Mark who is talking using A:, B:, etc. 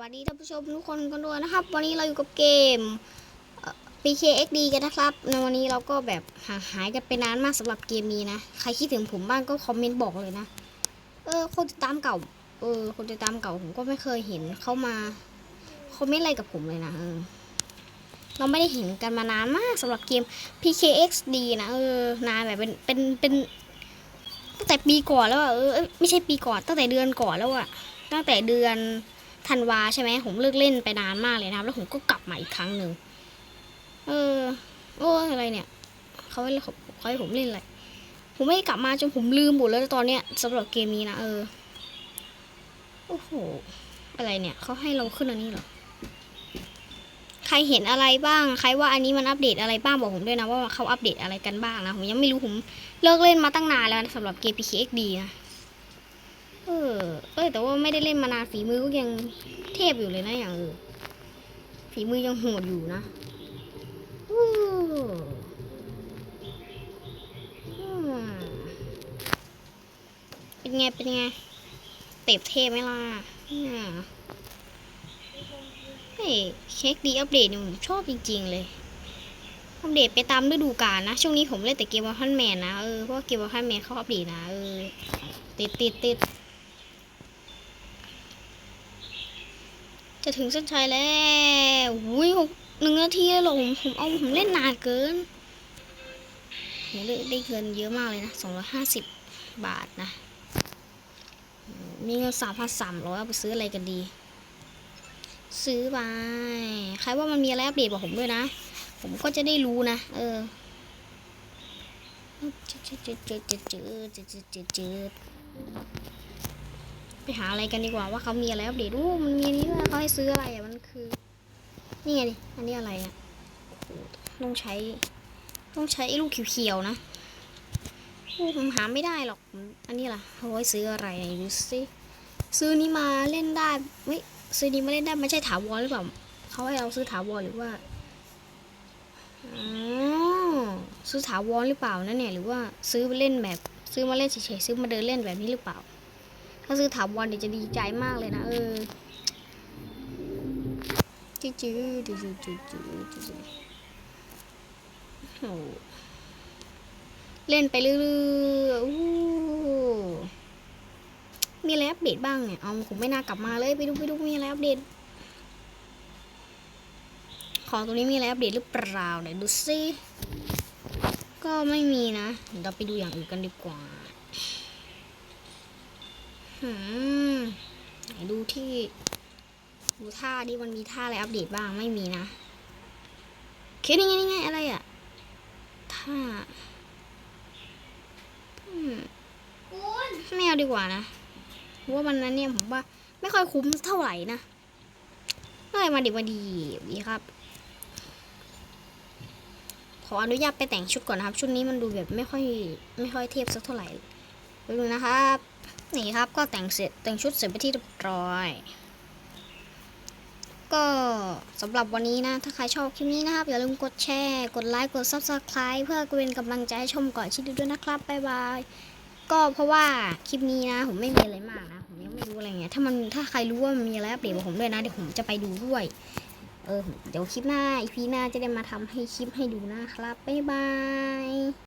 A: สวัสดีท่านผู้ชมทุกคนกันด้วยนะครับ วันนี้เราอยู่กับเกม PKXD กันนะครับในวันนี้เราก็แบบห่างหายกันไปนานมากสำหรับเกมนี้นะ ใครคิดถึงผมบ้างก็คอมเมนต์บอกเลยนะ เออ คนติดตามเก่า เออ คนติดตามเก่าผมก็ไม่เคยเห็นเข้ามาคอมเมนต์อะไรกับผมเลยนะเออเราไม่ได้เห็นกันมานานมากสำหรับเกม PKXD นะเออนานแบบเป็นเป็นเป็นตั้งแต่ปีก่อนแล้วอะเออไม่ใช่ปีก่อนตั้งแต่เดือนก่อนแล้วอะตั้งแต่เดือน ธันวาใช่ไหมผมเลิกเล่นไปนานมากเลยนะครับ แล้วผมก็กลับมาอีกครั้งหนึ่งเออโอ้อะไรเนี่ยเขาให้เขาเขาให้ผมเล่นอะไรผมไม่กลับมาจนผมลืมหมดแล้วตอนเนี้ยสำหรับเกมนี้นะเออโอ้โหอะไรเนี่ยเขาให้เราขึ้นอันนี้เหรอใครเห็นอะไรบ้าง ใครว่าอันนี้มันอัปเดตอะไรบ้างบอกผมด้วยนะว่าเขาอัปเดตอะไรกันบ้างนะผมยังไม่รู้ผมเลิกเล่นมาตั้งนานแล้วนะสำหรับเกม PKXD นะ เออ เออแต่ว่าไม่ได้เล่นมานานฝีมือก็ยังเทพอยู่เลยนะอย่างเออฝีมือยังโหดอยู่นะอู้อืมเป็นไง เป็นไง เต็บเทพไหมล่ะเนี่เฮ้ยเค้กดีอัปเดตเนี่ยผมชอบจริง ๆ เลยอัปเดตไปตามฤดูกาลนะ ช่วงนี้ผมเล่นแต่เกมวอลคันแมนนะ เออ เพราะเกมวอลคันแมนเขาอัปเดตนะ เออ ติดติดติด จะถึงเส้นชัยแล้วอุ้ยหกหนึ่งนาทีแล้วหรอผมผมเอาผมเล่นนานเกินผมได้เงินเยอะมากเลยนะสองร้อยห้าสิบบาทนะ มีเงินสามพันสามร้อยเอาไปซื้ออะไรกันดี ซื้อไป ใครว่ามันมีอะไรอัปเดตบอกผมด้วยนะ ผมก็จะได้รู้นะ เออจืดจืดจืดจืดจืดจืดจืด ไปหาอะไรกันดีกว่าว่าเขามีอะไรอัปเดตอู้มันมีนี้ด้วยเขาให้ซื้ออะไรอะมันคือนี่ไงดิอันนี้อะไรอะต้องใช้ ต้องใช้ไอ้ลูกเขียวๆนะโอ้ผมหาไม่ได้หรอกอันนี้ล่ะเขาให้ซื้ออะไรดูสิซื้อนี้มาเล่นได้เฮ้ยซื้อนี้มาเล่นได้ไม่ใช่ถาวรหรือเปล่าเขาให้เราซื้อถาวรหรือว่าอ๋อซื้อถาวรหรือเปล่านั่นเนี่ยหรือว่าซื้อมาเล่นแบบ ซื้อมาเล่นเฉยๆซื้อมาเดินเล่นแบบนี้หรือเปล่า ถ้าซื้อถาวรเดี๋ยวจะดีใจมากเลยนะ เออจื้อจื้อจื้อจื้อจื้อจื้อจื้อโอ้เล่นไปเรื่อยๆอู้มีอะไรอัปเดตบ้างเนี่ย เอาผมไม่น่ากลับมาเลยไปดูไปดูมีอะไรอัปเดต ของตรงนี้มีอะไรอัปเดตหรือเปล่าไหนดูซิ ก็ไม่มีนะ เดี๋ยวไปดูอย่างอื่นกันดีกว่า หืมไหนดูที่ ดูท่าดิมันมีท่าอะไรอัปเดตบ้างไม่มีนะเคสนี่ไงนี่ไงอะไรอะท่าอืมไม่เอาดีกว่านะเพราะว่าวันนั้นเนี่ยผมว่า ไม่ค่อยคุ้มเท่าไหร่นะก็เลยมาดีมาดีดีครับ ขออนุญาตไปแต่งชุดก่อนนะครับ ชุดนี้มันดูแบบไม่ค่อย ไม่ค่อยเทียบสักเท่าไหร่ไป ดูนะครับ นี่ครับก็แต่งเสร็จแต่งชุดเสร็จไปที่เรียบร้อย ก็สำหรับวันนี้นะ ถ้าใครชอบคลิปนี้นะครับ อย่าลืมกดแชร์ กดไลค์กด subscribe เพื่อเป็นกำลังใจให้ชมก่อนชิดด้วยนะครับบ๊ายบายก็เพราะว่าคลิปนี้นะ ผมไม่มีอะไรมากนะ ผมยังไม่รู้อะไรเงี้ยถ้ามันถ้าใครรู้ว่ามันมีอะไรอัปเดตบอกผมด้วยนะเดี๋ยวผมจะไปดูด้วย เออเดี๋ยวคลิปหน้าอีพีหน้าจะได้มาทำให้คลิปให้ดูนะครับบ๊ายบาย